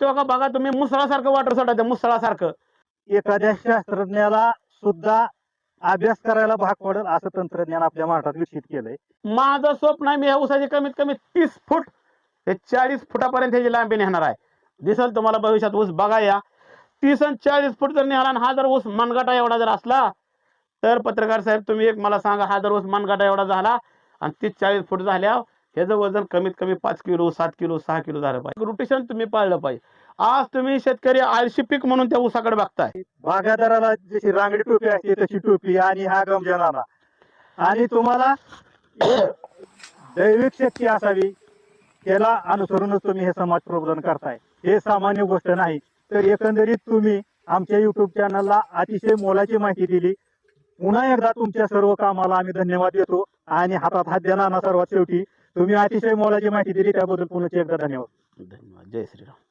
तेव्हा बघा तुम्ही मुसळासारखं वाटर सोडायचं मुसळासारखं. एखाद्या शास्त्रज्ञाला सुद्धा अभ्यास करायला भाग पडेल असं तंत्रज्ञान आपल्या महाराष्ट्रात विकसित केलंय. माझं स्वप्न आहे मी ह्या ऊसाची कमीत कमी तीस फूट ते चाळीस फुटापर्यंत ह्याची लांबी नेणार आहे. दिसल तुम्हाला भविष्यात ऊस बघा या. तीस आणि चाळीस फूट जर निघाला आणि हा जर ऊस मनगटा एवढा जर असला तर पत्रकार साहेब तुम्ही एक मला सांगा हा जर ऊस मनगटा एवढा झाला आणि तीस चाळीस फूट झाल्या ह्याचं वजन कमीत कमी पाच किलो सात किलो सहा किलो झालं पाहिजे. रोटेशन तुम्ही पाळलं पाहिजे. आज तुम्ही शेतकरी आळशी पीक म्हणून त्या ऊसाकडे बघताय. बागायतदाराला जशी रांगडी टोपी असते तशी टोपी आणि हा गमजनाला आणि तुम्हाला दैविक शक्ती असावी त्याला अनुसरूनच तुम्ही हे समाज प्रबोधन करताय. हे सामान्य गोष्ट नाही. तर एकंदरीत तुम्ही आमच्या युट्यूब चॅनलला अतिशय मोलाची माहिती दिली. पुन्हा एकदा तुमच्या सर्व कामाला आम्ही धन्यवाद देतो. आणि हातात हात देणार सर्वात शेवटी. तुम्ही अतिशय मोलाची माहिती दिली त्याबद्दल पुन्हा एकदा धन्यवाद. धन्यवाद. जय श्रीराम.